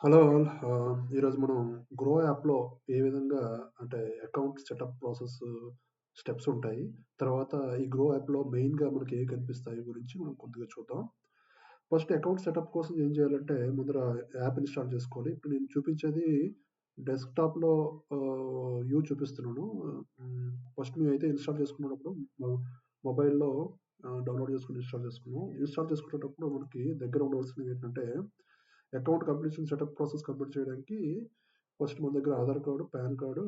Hello all. ఈరోజు మనం grow యాప్‌లో ఏ విధంగా అంటే అకౌంట్ సెటప్ ప్రాసెస్ స్టెప్స్ ఉంటాయి. తర్వాత ఈ గ్రో యాప్‌లో మెయిన్‌గా మనకి ఏ కనిపిస్తాయి గురించి మనం కొద్దిగా చూద్దాం. ఫస్ట్ అకౌంట్ సెటప్ కోసం ఏం చేయాలంటే ముందర యాప్ ఇన్‌స్టాల్ చేసుకోవాలి. ఇప్పుడు నేను చూపించేది డెస్క్‌టాప్‌లో యూ వ్యూ చూపిస్తున్నాను. ఫస్ట్ మేము అయితే ఇన్‌స్టాల్ చేసుకునేటప్పుడు మొబైల్‌లో డౌన్‌లోడ్ చేసుకొని ఇన్‌స్టాల్ చేసుకున్నాం. ఇన్‌స్టాల్ చేసుకునేటప్పుడు మనకి దగ్గర ఉండవలసినవి ఏంటంటే account completion setup process complete చేయడానికి ఫస్ట్ మన దగ్గర Aadhaar card, PAN card,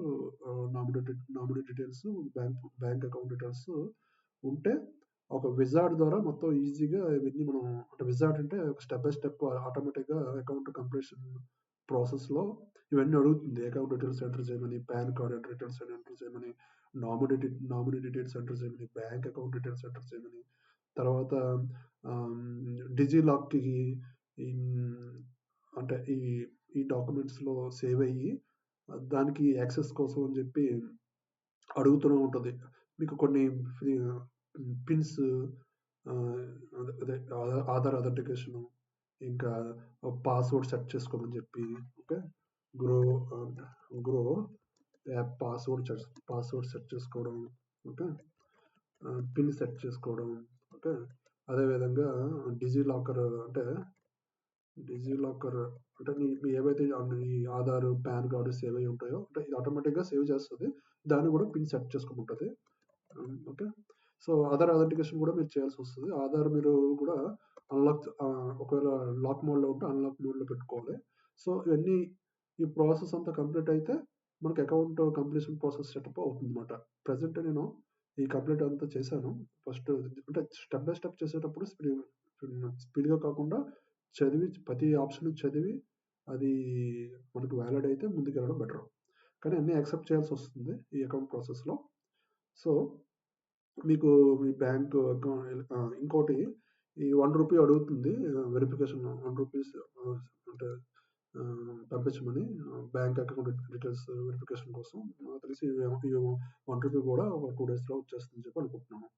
nominated nominee details, bank bank account details ఉంటే ఒక విజార్డ్ ద్వారా మొత్తం ఈజీగా ఇవన్నీ మనం అంటే విజార్డ్ అంటే స్టెప్ బై స్టెప్ ఆటోమేటిక్‌గా అకౌంట్ కంప్లీషన్ ప్రాసెస్‌లో ఇవన్నీ అడుగుతుంది. అకౌంట్ డీటెయిల్స్ ఎంటర్ చేయమని, PAN card enter details enter చేయమని, నామినీ నామినీ డీటెయిల్స్ ఎంటర్ చేయమని, బ్యాంక్ అకౌంట్ డీటెయిల్స్ ఎంటర్ చేయమని, తర్వాత డిజీ లాక్‌కి అంటే ఈ ఈ డాక్యుమెంట్స్‌లో సేవ్ అయ్యి దానికి యాక్సెస్ కోసం అని చెప్పి అడుగుతూనే ఉంటుంది మీకు కొన్ని పిన్స్ అదే ఆధార్ ఆధార్ ఇంకా పాస్వర్డ్ సెట్ చేసుకోమని చెప్పి okay. Groww Groww app password set password set చేసుకోవడం ఓకే. పిన్ సెట్ చేసుకోవడం ఓకే. అదేవిధంగా డిజీ లాకర్ అంటే డిజిలాకర్ అంటే మీ మీ ఏవైతే ఈ ఆధార్, పాన్ కార్డు సేవ్ అయి ఉంటాయో అంటే ఇది ఆటోమేటిక్‌గా సేవ్ చేస్తుంది దాన్ని కూడా పిన్ సెట్ చేసుకోమంటది. ఓకే. సో, ఆధార్ అథెంటికేషన్ కూడా మీరు చేయాల్సి వస్తుంది ఆధార్ మీరు కూడా అన్‌లాక్ ఒకవేళ లాక్ మోడ్‌లో ఉంటే అన్‌లాక్ మోడ్‌లో పెట్టుకోవాలి. సో, ఇవన్నీ ఈ ప్రాసెస్ అంతా కంప్లీట్ అయితే మనకి అకౌంట్ కంప్లీషన్ ప్రాసెస్ సెటప్ అవుతుందన్నమాట. ప్రజెంట్ నేను ఈ కంప్లీట్ అంతా చేశాను. ఫస్ట్ అంటే స్టెప్ బై స్టెప్ చేసేటప్పుడు స్పీడ్ స్పీడ్‌గా కాకుండా చదివి ప్రతి ఆప్షన్ చదివి అది మనకు వ్యాలిడ్ అయితే ముందుకెళ్ళడం బెటర్. కానీ అన్నీ యాక్సెప్ట్ చేయాల్సి వస్తుంది ఈ అకౌంట్ ప్రాసెస్‌లో. సో, మీకు మీ బ్యాంక్ అకౌంట్ ఇంకోటి ఈ వన్ రూపీ అడుగుతుంది వెరిఫికేషన్ వన్ రూపీస్ అంటే పంపించమని బ్యాంక్ అకౌంట్ డీటెయిల్స్ వెరిఫికేషన్ కోసం. నాకు తెలిసి ఈ వన్ రూపీ కూడా ఒక టూ డేస్‌లో వచ్చేస్తుందని చెప్పి అనుకుంటున్నాను.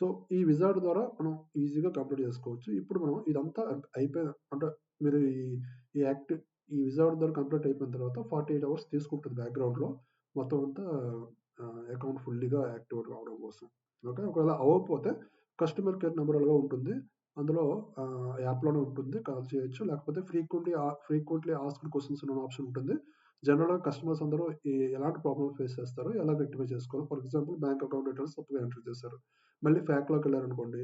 సో, ఈ విజార్డ్ ద్వారా మనం ఈజీగా కంప్లీట్ చేసుకోవచ్చు. ఇప్పుడు మనం ఇదంతా అయిపోయిన అంటే మీరు ఈ ఈ యాక్ట్ ఈ విజార్డ్ ద్వారా కంప్లీట్ అయిపోయిన తర్వాత 48 అవర్స్ తీసుకుంటుంది బ్యాక్‌గ్రౌండ్‌లో మొత్తం అంతా అకౌంట్ ఫుల్లీగా యాక్టివేట్ కావడం కోసం. ఓకే. ఒకవేళ అవ్వకపోతే కస్టమర్ కేర్ నెంబర్ అలాగా ఉంటుంది. అందులో యాప్‌లోనే ఉంటుంది. కాల్ చేయొచ్చు. లేకపోతే ఫ్రీక్వెంట్‌లీ ఫ్రీక్వెంట్‌లీ ఆస్క్డ్ క్వశ్చన్స్ అనే ఆప్షన్ ఉంటుంది. జనరల్‌గా కస్టమర్స్ అందరూ ఎలాంటి ప్రాబ్లమ్స్ ఫేస్ చేస్తారో ఎలా రెక్టిఫై చేసుకోవాలి for example bank account details తప్పుగా ఎంటర్ చేశారు. మళ్ళీ ఫ్యాక్‌లోకెళ్ళారనుకోండి.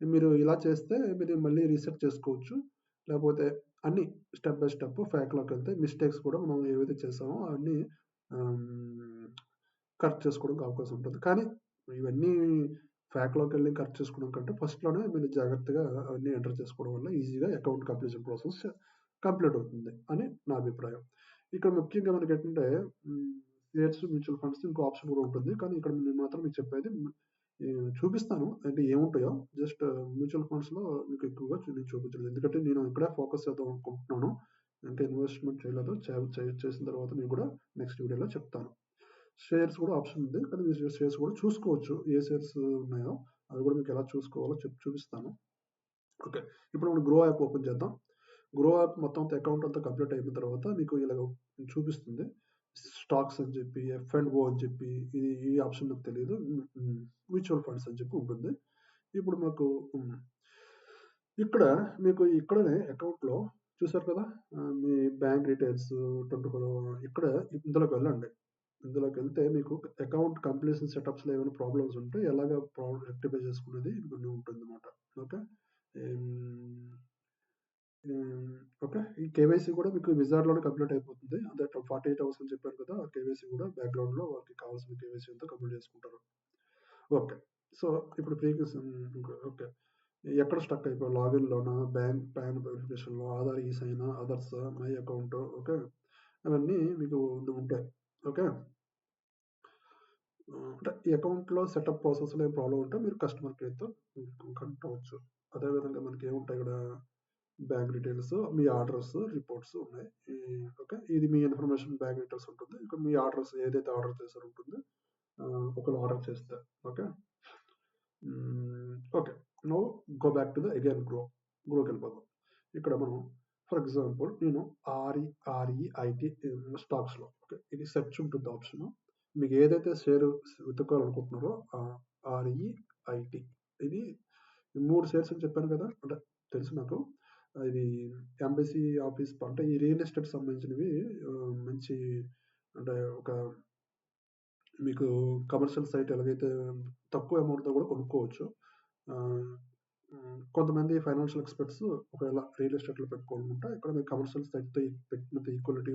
మీరు ఇలా చేస్తే మీరు మళ్ళీ రీసెట్ చేసుకోవచ్చు. లేకపోతే అన్ని స్టెప్ బై స్టెప్ ఫ్యాక్‌లోకెళ్తే మిస్టేక్స్ కూడా మనం ఏవైతే చేసామో అవన్నీ ఆహ్, కరెక్ట్ చేసుకోవడానికి అవకాశం ఉంటుంది. కానీ ఇవన్నీ ఫ్యాక్‌లోకెళ్ళి కరెక్ట్ చేసుకోవడం కంటే ఫస్ట్‌లోనే మీరు జాగ్రత్తగా అవన్నీ ఎంటర్ చేసుకోవడం వల్ల ఈజీగా అకౌంట్ కంప్లీషన్ ప్రాసెస్ కంప్లీట్ అవుతుంది అని నా అభిప్రాయం. ఇక్కడ ముఖ్యంగా మనకి ఏంటంటే షేర్స్, మ్యూచువల్ ఫండ్స్ ఇంకో ఆప్షన్ కూడా ఉంటుంది. కానీ ఇక్కడ నేను మాత్రం మీకు చెప్పేది చూపిస్తాను. అంటే ఏముంటాయో జస్ట్ మ్యూచువల్ ఫండ్స్‌లో మీకు ఎక్కువగా నేను చూపించలేదు. ఎందుకంటే నేను ఇక్కడే ఫోకస్ చేద్దాం అనుకుంటున్నాను. ఇంకా ఇన్వెస్ట్‌మెంట్ చేయలేదు. చేసిన తర్వాత నేను కూడా నెక్స్ట్ వీడియోలో చెప్తాను. షేర్స్ కూడా ఆప్షన్ ఉంది. కానీ మీరు షేర్స్ కూడా చూసుకోవచ్చు. ఏ షేర్స్ ఉన్నాయో అవి కూడా మీకు ఎలా చూసుకోవాలో చెప్ చూపిస్తాను. ఓకే. ఇప్పుడు మనం గ్రో యాప్ ఓపెన్ చేద్దాం. గ్రో యాప్ మొత్తం అకౌంట్ అంతా కంప్లీట్ అయిపోయిన తర్వాత మీకు ఇలాగ చూపిస్తుంది. స్టాక్స్ అని చెప్పి, ఎఫ్ అండ్ ఓ అని చెప్పి ఇది ఈ ఆప్షన్ నాకు తెలియదు మ్యూచువల్ ఫండ్స్ అని చెప్పి ఉంటుంది. ఇప్పుడు మాకు ఇక్కడ మీకు ఇక్కడనే అకౌంట్‌లో చూసారు కదా! మీ బ్యాంక్ డీటెయిల్స్ 24 ఇక్కడ ఇందులోకి వెళ్ళండి. ఇందులోకెళ్తే మీకు అకౌంట్ కంప్లీషన్ సెటప్స్‌లో ఏమైనా ప్రాబ్లమ్స్ ఉంటే ఎలాగ ప్రాబ్లమ్ రెక్టిఫై చేసుకునేది కొన్ని ఉంటుందన్నమాట. ఓకే. ఓకే. ఈ కేవైసీ కూడా మీకు విజార్డ్‌లోనే కంప్లీట్ అయిపోతుంది. అంటే 48 అవర్స్ అని చెప్పాను కదా! ఆ కేవైసీ కూడా బ్యాక్‌గ్రౌండ్‌లో వాళ్ళకి కావాల్సిన కేవైసీ అంతా కంప్లీట్ చేసుకుంటారు. ఓకే. సో, ఇప్పుడు ప్రీవియస్ హ్మ్. ఓకే. ఎక్కడ స్టక్ అయిపోయాం లాగిన్‌లోనా, బ్యాంక్ పాన్ వెరిఫికేషన్‌లో, ఆధార్ ఈ సైనా, అదర్స్, మై అకౌంట్ ఓకే. అవన్నీ మీకు ఉంటాయి. ఓకే. ఆహ్, అంటే ఈ అకౌంట్‌లో సెటప్ ప్రాసెస్‌లో ఏం ప్రాబ్లమ్ ఉంటే మీరు కస్టమర్ కేర్‌తో కనెక్ట్ అవ్వచ్చు. మనకి ఏముంటాయి ఇక్కడ బ్యాంక్ డీటెయిల్స్, మీ ఆర్డర్స్, రిపోర్ట్స్ ఉన్నాయి. ఓకే. ఇది మీ ఇన్ఫర్మేషన్ బ్యాంక్ డీటెయిల్స్ ఉంటుంది. ఇంకా మీ ఆర్డర్స్ ఏదైతే ఆర్డర్ చేసారు ఉంటుంది. ఒకవేళ ఆర్డర్ చేస్తే okay. Okay. Now go back to the again Groww. గ్రోకెళ్ళిపోదాం. ఇక్కడ మనం ఫర్ ఎగ్జాంపుల్ నేను ఆర్ఈ ఆర్ఈఐటి స్టాక్స్లో ఓకే ఇది సెర్చ్ ఉంటుంది ఆప్షన్ మీకు ఏదైతే షేర్ వెతుక్కోవాలనుకుంటున్నారో ఆర్ఈఐటి ఇది మూడు షేర్స్ అని చెప్పాను కదా అంటే తెలుసు నాకు అది ఎంబసీ ఆఫీస్ అంటే ఈ రియల్ ఎస్టేట్ సంబంధించినవి మంచి అంటే ఒక మీకు కమర్షియల్ సైట్ ఎలాగైతే తక్కువ అమౌంట్తో కూడా కొనుక్కోవచ్చు. కొంతమంది ఫైనాన్షియల్ ఎక్స్పర్ట్స్ ఒకవేళ రియల్ ఎస్టేట్లో పెట్టుకోవాలనుకుంటే ఇక్కడ మీకు కమర్షియల్ సైట్తో పెట్టినంత ఈక్వాలిటీ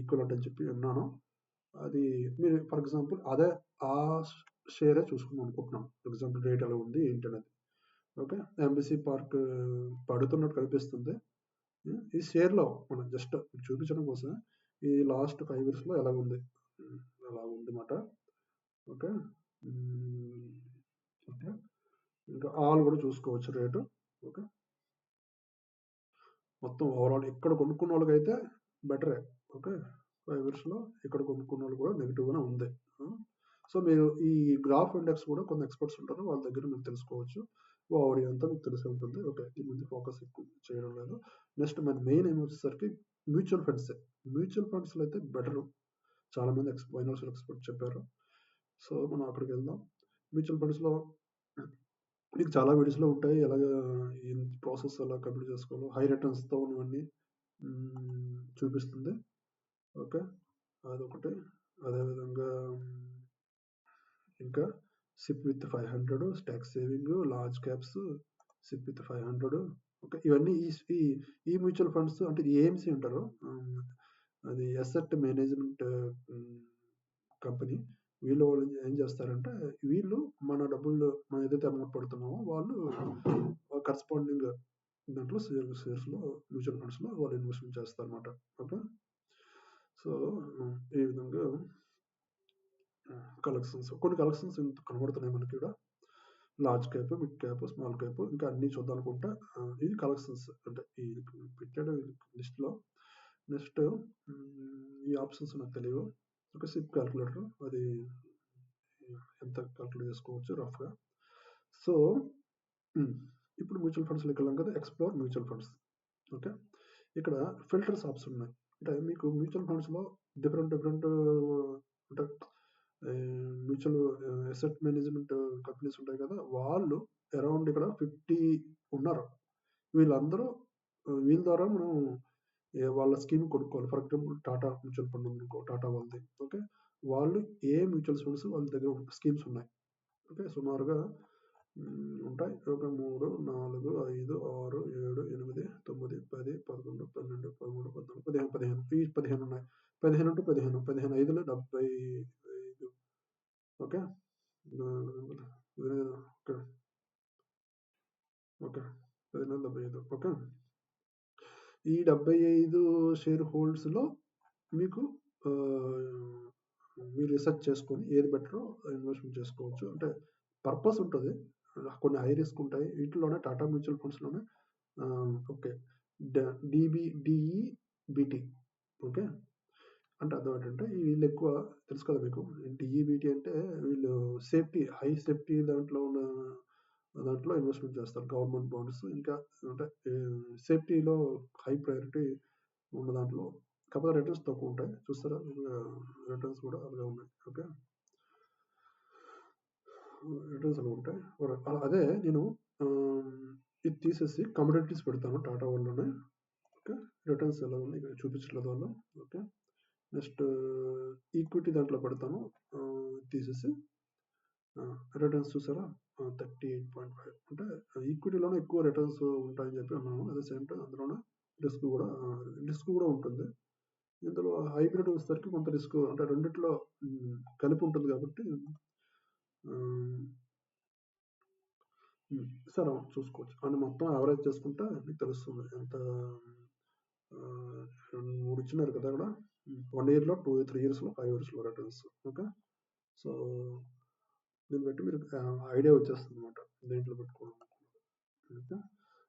ఈక్వలెంట్ అని చెప్పి విన్నాను. అది మీరు ఫర్ ఎగ్జాంపుల్ అదే ఆ షేరే చూసుకుందాం అనుకుంటున్నాం. ఫర్ ఎగ్జాంపుల్ రేట్ ఎలా ఉంది ఏంటి అనేది. ఓకే? ఎంబసీ పార్క్ పడుతున్నట్టు కనిపిస్తుంది. ఈ షేర్లో మనం జస్ట్ చూపించడం కోసం ఈ లాస్ట్ ఫైవ్ ఇయర్స్లో ఎలా ఉంది? అలా ఉంది మాట ఓకే ఓకే. ఇంకా ఆల్ కూడా చూసుకోవచ్చు రేటు. ఓకే? మొత్తం ఓవరాల్ ఇక్కడ కొనుక్కున్న వాళ్ళకైతే బెటరే. ఓకే? ఫైవ్ ఇయర్స్లో ఇక్కడ కొనుక్కున్న వాళ్ళు కూడా నెగిటివ్గానే ఉంది. సో మీరు ఈ గ్రాఫ్ ఇండెక్స్ కూడా కొన్ని ఎక్స్పర్ట్స్ ఉంటారు. వాళ్ళ దగ్గర మీరు తెలుసుకోవచ్చు. ఆడియో అంతా మీకు తెలిసి ఉంటుంది. ఓకే దీని మంది ఫోకస్ ఎక్కువ చేయడం లేదు నెక్స్ట్ మన మెయిన్ ఏమి వచ్చేసరికి మ్యూచువల్ ఫండ్స్ మ్యూచువల్ ఫండ్స్లో అయితే బెటర్. చాలా మంది ఎక్స్ ఫైనాన్షియల్ ఎక్స్పర్ట్ చెప్పారు. సో మనం అక్కడికి వెళ్దాం. మ్యూచువల్ ఫండ్స్లో మీకు చాలా వీడియోస్లో ఉంటాయి. ఎలాగ ఈ ప్రాసెస్ ఎలా కంప్లీట్ చేసుకోవాలో హై రిటర్న్స్తో ఉన్నవన్నీ చూపిస్తుంది. ఓకే. అదొకటి. అదేవిధంగా ఇంకా SIP with five hundred stock saving large caps SIP with five hundred okay ఇవన్నీ ఈ ఈ మ్యూచువల్ ఫండ్స్ అంటే ఏఎంసీ అంటారు మ్, అది అసెట్ మేనేజ్మెంట్ కంపెనీ వీళ్ళు వాళ్ళు ఏం చేస్తారంటే వీళ్ళు మన డబ్బులు మనం ఏదైతే అమౌంట్ పడుతున్నామో వాళ్ళు కరస్పాండింగ్ దాంట్లో షేర్ షేర్స్లో మ్యూచువల్ ఫండ్స్లో వాళ్ళు ఇన్వెస్ట్మెంట్ చేస్తారు అనమాట ఓకే సో ఈ విధంగా కలెక్షన్స్ కొన్ని కలెక్షన్స్ కనబడుతున్నాయి మనకి ఇక్కడ large cap mid cap small cap ఇంకా అన్ని చూద్దామనుకుంటే ఇది కలెక్షన్స్ అంటే ఈ పెట్టాడు లిస్ట్లో నెక్స్ట్ ఈ ఆప్షన్స్ నాకు తెలియవు. ఒక సిప్ క్యాల్కులేటర్ అది ఎంత క్యాల్కులేట్ చేసుకోవచ్చు రఫ్గా సో ఇప్పుడు మ్యూచువల్ ఫండ్స్లోకి వెళ్ళాం కదా ఎక్స్ప్లోర్ మ్యూచువల్ ఫండ్స్ ఓకే? ఇక్కడ ఫిల్టర్స్ ఆప్షన్ ఉన్నాయి. అంటే మీకు మ్యూచువల్ ఫండ్స్లో డిఫరెంట్ డిఫరెంట్ అంటే మ్యూచువల్ అసెట్ మేనేజ్మెంట్ కంపెనీస్ ఉంటాయి కదా వాళ్ళు అరౌండ్ ఇక్కడ ఫిఫ్టీ ఉన్నారు. వీళ్ళందరూ వీళ్ళ ద్వారా మనం వాళ్ళ స్కీమ్ కొనుక్కోవాలి. For example Tata mutual fund ఉందనుకో టాటా వాళ్ళది. ఓకే వాళ్ళు ఏ మ్యూచువల్ ఫండ్స్ వాళ్ళ దగ్గర స్కీమ్స్ ఉన్నాయి. ఓకే సుమారుగా ఉంటాయి. ఒక మూడు నాలుగు ఐదు ఆరు ఏడు ఎనిమిది తొమ్మిది పది పదకొండు పన్నెండు పదమూడు పద్నాలుగు పదిహేను పదిహేను. ఈ పదిహేను ఉన్నాయి. పదిహేను టు పదిహేను. పదిహేను ఐదులో డెబ్బై ఓకే ఓకే ఓకే పదిహేను డెబ్బై ఐదు ఓకే ఈ డెబ్బై ఐదు షేర్ హోల్డ్స్లో మీకు మీరు రీసెర్చ్ చేసుకొని ఏది బెటరో ఇన్వెస్ట్మెంట్ చేసుకోవచ్చు అంటే పర్పస్ ఉంటుంది కొన్ని హై రిస్క్ ఉంటాయి వీటిలోనే Tata mutual ఫండ్స్లోనే okay DB DE BT okay అంటే అర్థం ఏంటంటే వీళ్ళు ఎక్కువ తెలుసు కదా మీకు. డిఈబిటి అంటే వీళ్ళు సేఫ్టీ హై సేఫ్టీ దాంట్లో ఉన్న దాంట్లో ఇన్వెస్ట్మెంట్ చేస్తారు. గవర్నమెంట్ బాండ్స్ ఇంకా అంటే సేఫ్టీలో హై ప్రయారిటీ ఉన్న దాంట్లో. కాకపోతే రిటర్న్స్ తక్కువ ఉంటాయి. చూస్తారా? రిటర్న్స్ కూడా అలాగే ఉన్నాయి. ఓకే. రిటర్న్స్ అలా ఉంటాయి. అలా- అదే నేను ఇది తీసేసి కమోడిటీస్ పెడతాను టాటా వాళ్ళలోనే ఓకే. రిటర్న్స్ ఎలా ఉన్నాయి? ఇక్కడ చూపించట్లేదు వాళ్ళు? ఓకే. నెక్స్ట్ ఈక్విటీ దాంట్లో పెడతాను. తీసేసి రిటర్న్స్ చూసారా? థర్టీ ఎయిట్ పాయింట్ ఫైవ్ అంటే ఈక్విటీలోనే ఎక్కువ రిటర్న్స్ ఉంటాయని చెప్పి అన్నాను అదే సేమ్ టైం అందులోనే రిస్క్ కూడా రిస్క్ కూడా ఉంటుంది. ఇందులో హైబ్రిడ్ వచ్చేసరికి కొంత రిస్క్ అంటే రెండిట్లో కలిపి ఉంటుంది కాబట్టి సరే చూసుకోవచ్చు. అండ్ మొత్తం యావరేజ్ చేసుకుంటే మీకు తెలుస్తుంది. ఎంత రెండు మూడు ఇచ్చినారు కదా కూడా వన్ ఇయర్లో టూ త్రీ ఇయర్స్లో ఫైవ్ ఇయర్స్లో రిటర్న్స్ ఓకే సో దీన్ని బట్టి మీరు ఐడియా వచ్చేస్తుంది అనమాట దేంట్లో పెట్టుకోవడం ఓకే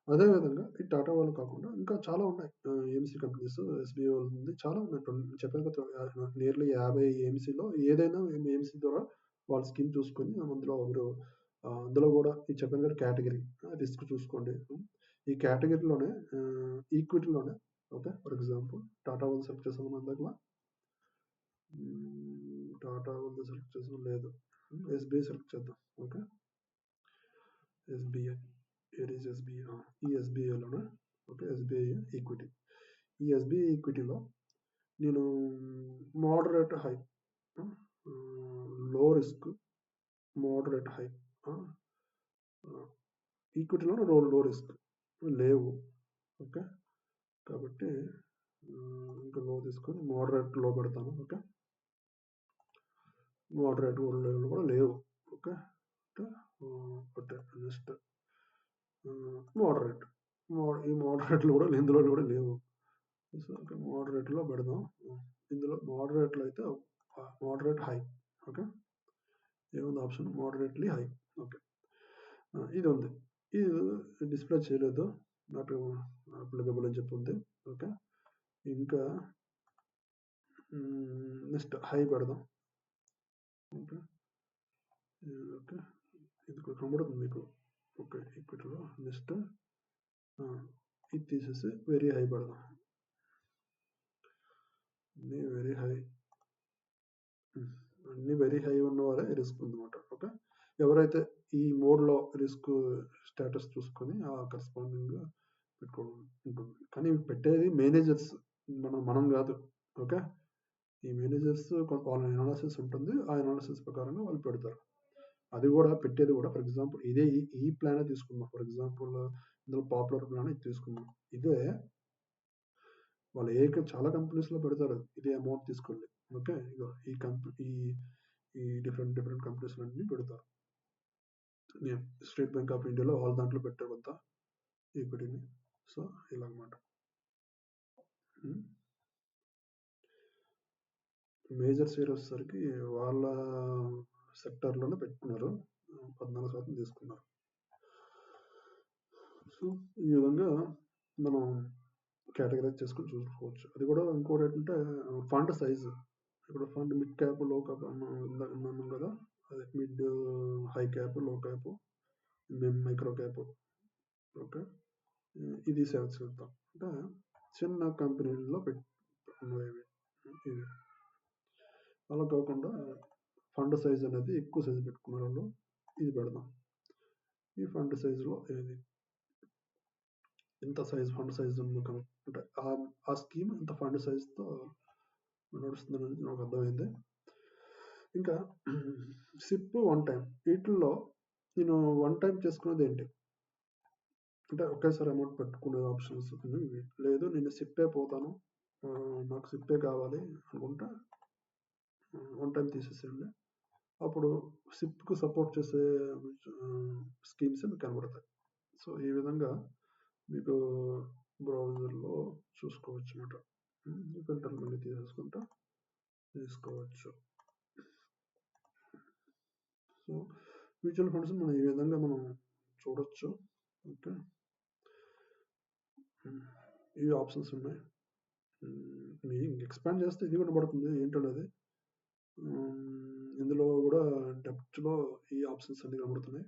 అదేవిధంగా ఈ టాటా వాళ్ళు కాకుండా ఇంకా చాలా ఉన్నాయి. ఏఎంసీ కంపెనీస్ ఎస్బీఐ వాళ్ళు ఉంది చాలా ఉన్నాయి. చెప్పాను కదా నియర్లీ యాభై ఏఎంసీలో ఏదైనా ఏఎంసీ ద్వారా వాళ్ళ స్కీమ్ చూసుకొని అందులో మీరు అందులో కూడా ఈ చెప్పాను కదా కేటగిరీ రిస్క్ చూసుకోండి. ఈ కేటగిరీలోనే ఈక్విటీలోనే okay for example Tata one select చేసాము మన దగ్గర టాటా వన్ సెలెక్ట్ చేసాం లేదు. ఎస్బీఐ సెలెక్ట్ చేద్దాం. ఓకే ఎస్బీఐ ఏర్ ఈజ్ ఎస్బీఐ ఈ ఎస్బీఐలోనే ఓకే ఎస్బీఐ ఈక్విటీ ఈ ఎస్బీఐ ఈక్విటీలో నేను moderate high low risk moderate high ఈక్విటీలో లో లో రిస్క్ లేవు ఓకే కాబట్టి ఇంకా లో తీసుకొని మోడరేట్లో పెడతాను ఓకే మోడరేట్ లెవెల్ కూడా లేవు ఓకే అంటే నెక్స్ట్ మోడరేట్ ఈ మోడరేట్లు కూడా కూడా లేవు. సో ఓకే మోడరేట్లో పెడదాం. ఇందులో మోడరేట్లో అయితే మోడరేట్ హై ఓకే? ఏముంది ఆప్షన్ మోడరేట్లీ హై ఓకే. ఇది ఉంది. ఇది డిస్ప్లే చేయలేదు. నాట్ అప్లికబుల్ అని చెప్పి ఉంది ఓకే? ఇంకా నెక్స్ట్ హై పెడదాం. ఓకే? ఓకే? ఇది కనబడుతుంది మీకు. ఓకే ఈక్విటీలో నెక్స్ట్ ఇది తీసేసి వెరీ హై పెడదాం అన్నీ వెరీ హై అన్ని వెరీ హై ఉన్న వారే రిస్క్ ఉందన్నమాట. ఓకే ఎవరైతే ఈ మోడ్లో రిస్క్ స్టేటస్ చూసుకొని ఆ కరస్పాండింగ్ పెట్టుకోవడం ఉంటుంది. కానీ పెట్టేది మేనేజర్స్ మనం మనం కాదు. ఓకే ఈ మేనేజర్స్ వాళ్ళ అనాలిసిస్ ఉంటుంది. ఆ అనాలిసిస్ ప్రకారంగా వాళ్ళు పెడతారు. అది కూడా పెట్టేది కూడా ఫర్ ఎగ్జాంపుల్ ఇదే ఈ ఈ ప్లానే తీసుకుందాం. ఫర్ ఎగ్జాంపుల్ ఇందులో పాపులర్ ప్లాన్ ఇది తీసుకున్నాం ఇదే వాళ్ళు ఏ చాలా కంపెనీస్లో పెడతారు. ఇదే అమౌంట్ తీసుకోండి. ఓకే ఇక ఈ కంపెనీ ఈ ఈ డిఫరెంట్ డిఫరెంట్ కంపెనీస్ అన్నీ పెడతారు. నేను స్టేట్ బ్యాంక్ ఆఫ్ ఇండియాలో వాళ్ళ దాంట్లో పెట్టారు కొంత ఈక్విటీని సో ఇలా అనమాట మేజర్ షేర్ వచ్చేసరికి వాళ్ళ సెక్టార్లోనే పెట్టుకున్నారు. పద్నాలుగు శాతం తీసుకున్నారు. సో ఈ విధంగా మనం కేటగరైజ్ చేసుకొని చూసుకోవచ్చు. అది కూడా ఇంకోటి ఏంటంటే ఫండ్ సైజ్. ఇప్పుడు ఫండ్ మిడ్ క్యాప్లో క్యాప్ అన్నాం కదా అదే మిడ్ హై క్యాప్లో క్యాప్ మైక్రో క్యాప్. ఓకే? ఇది సెవెన్ చేద్దాం. అంటే చిన్న కంపెనీల్లో పెట్టుకున్నవి ఇవి. అలా కాకుండా ఫండ్ సైజ్ అనేది ఎక్కువ సైజ్ పెట్టుకున్న వాళ్ళు ఇది పెడదాం. ఈ ఫండ్ సైజులో ఏది? ఇంత సైజ్ ఫండ్ సైజ్ ఉంది అంటే ఆ స్కీమ్ ఇంత ఫండ్ సైజ్తో నడుస్తుంది అనేది నాకు అర్థమైంది. ఇంకా సిప్ వన్ టైం వీటిల్లో నేను వన్ టైం చేసుకునేది ఏంటి? అంటే ఒకేసారి అమౌంట్ పెట్టుకునే ఆప్షన్స్ లేదు నేను సిప్పే పోతాను. నాకు సిప్పే కావాలి అనుకుంటే వన్ టైం తీసేసేయండి. అప్పుడు సిప్కు సపోర్ట్ చేసే స్కీమ్స్ మీకు కనబడతాయి. సో ఈ విధంగా మీకు బ్రౌజర్లో చూసుకోవచ్చు అనమాట ఫిల్టర్ మళ్ళీ తీసేసుకుంటా. తీసుకోవచ్చు. సో మ్యూచువల్ ఫండ్స్ మనం ఈ విధంగా మనం చూడొచ్చు. ఓకే. ఇవి ఆప్షన్స్ ఉన్నాయి. మీ ఎక్స్పాండ్ చేస్తే ఇది కూడా పడుతుంది. ఏంటనేది ఇందులో కూడా డెప్త్లో ఈ ఆప్షన్స్ అన్ని కనబడుతున్నాయి.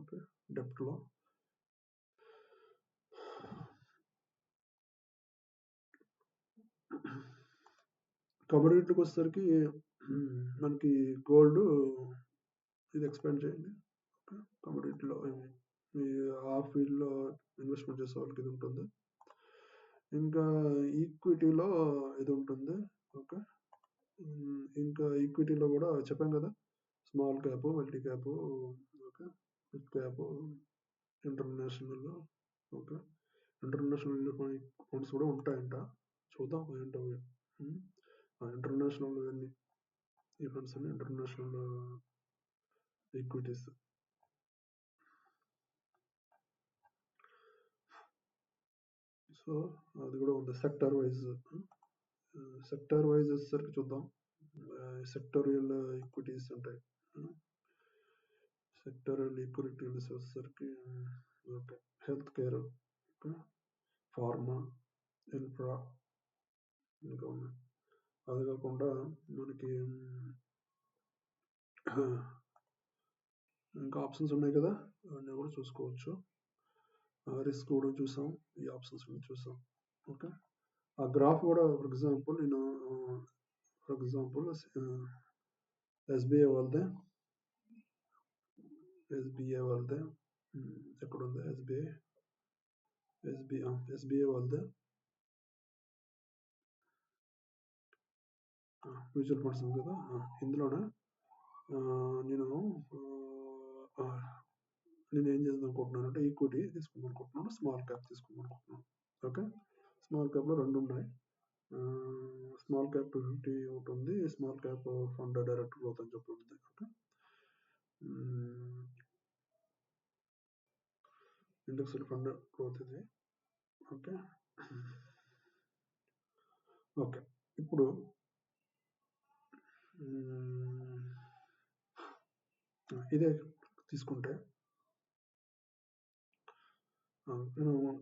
ఓకే. డెప్త్లో. కమోడిటీకి వచ్చేసరికి మనకి గోల్డ్ ఇది ఎక్స్పాండ్ చేయండి. ఓకే. కమోడిటీలో మీ ఆ ఫీల్డ్లో ఇన్వెస్ట్మెంట్ చేసే వాళ్ళకి ఇది ఉంటుంది. ఇంకా ఈక్విటీలో ఇది ఉంటుంది. ఓకే. ఇంకా ఈక్విటీలో కూడా చెప్పాం కదా small cap multi cap okay. Big cap international okay. International funds కూడా ఉంటాయంట. చూద్దాం ఏంటో. ఇంటర్నేషనల్ అన్ని ఈ ఫండ్స్ అన్ని ఇంటర్నేషనల్ ఈక్విటీస్ సో అది కూడా ఉంది. సెక్టర్ వైజ్ సెక్టర్ వైజ్ వచ్చేసరికి చూద్దాం. సెక్టోరియల్ ఈక్విటీస్ ఉంటాయి సెక్టోరియల్ ఈక్విటీస్ వచ్చేసరికి okay. Health care pharma infra ఇంకా ఉన్నాయి. అది కాకుండా మనకి ఇంకా ఆప్షన్స్ ఉన్నాయి కదా? అవన్నీ కూడా చూసుకోవచ్చు. రిస్క్ కూడా చూసాం. ఈ ఆప్షన్స్ కూడా చూసాం. ఓకే ఆ గ్రాఫ్ కూడా ఫర్ ఎగ్జాంపుల్ నేను ఫర్ ఎగ్జాంపుల్ ఎస్బీఐ వాళ్ళదే. ఎస్బీఐ వాళ్ళదే. ఉమ్, ఎక్కడ ఉంది ఎస్బీఐ ఎస్బీఐ ఎస్బీఐ వాళ్ళదే. మ్యూచువల్ ఫండ్స్ ఉంది కదా? ఇందులోనే? నేను నేను ఏం చేద్దాం అనుకుంటున్నాను అంటే ఈక్విటీ తీసుకుందాం అనుకుంటున్నాను స్మాల్ క్యాప్ తీసుకుందాం అనుకుంటున్నాను. ఓకే స్మాల్ క్యాప్లో రెండు ఉన్నాయి. స్మాల్ క్యాప్ ఫిఫ్టీ ఒకటి ఉంది small cap fund direct growth అని చెప్పి ఉంది. ఓకే ఇండెక్స్ ఫండ్ గ్రోత్ ఇది. ఓకే ఓకే ఇప్పుడు ఇదే తీసుకుంటే.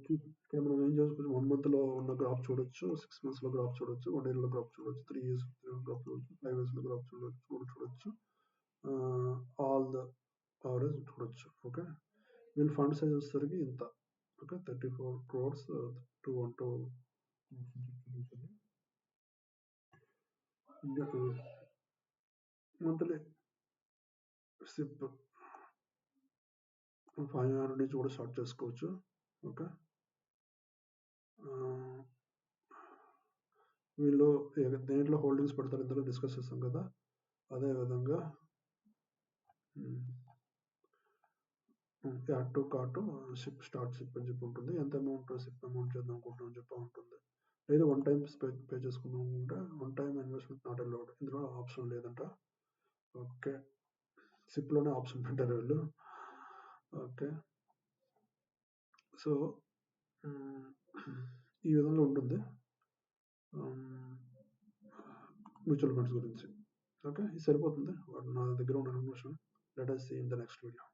చూ- ఇక్కడ మనం ఏం చేసుకోవచ్చు? వన్ మంత్లో ఉన్న గ్రాఫ్ చూడొచ్చు సిక్స్ మంత్స్లో గ్రాఫ్ చూడొచ్చు వన్ ఇయర్లో గ్రాఫ్ చూడొచ్చు త్రీ ఇయర్స్ గ్రాఫ్ చూడొచ్చు ఫైవ్ ఇయర్స్లో గ్రాఫ్ చూడొచ్చు చూడొచ్చు ఆల్ ద అవరేజ్ చూడొచ్చు ఓకే? వీళ్ళ ఫండ్ సైజ్ వచ్చేసరికి ఇంత okay? Thirty four crores two one two monthly SIP. Five hundred నుంచి కూడా స్టార్ట్ చేసుకోవచ్చు. ఓకే. వీళ్ళు దేంట్లో హోల్డింగ్స్ పెడతారు ఇందులో డిస్కస్ చేస్తాం కదా? అదే విధంగా add to cart SIP start SIP అని చెప్పి ఉంటుంది. ఎంత అమౌంట్ షిప్ అమౌంట్ చేద్దాం అనుకుంటున్నాం చెప్పి ఉంటుంది. లేదు వన్ టైం పే పే చేసుకుందాం అనుకుంటే one time investment not allowed. ఇందులో ఆప్షన్ లేదంట. ఓకే. సిప్లోనే ఆప్షన్ పెట్టారు వీళ్ళు. ఓకే. సో ఈ విధంగా ఉంటుంది. మ్యూచువల్ ఫండ్స్ గురించి. ఓకే ఇది సరిపోతుంది? నా దగ్గర ఉన్న information let us see in the next video.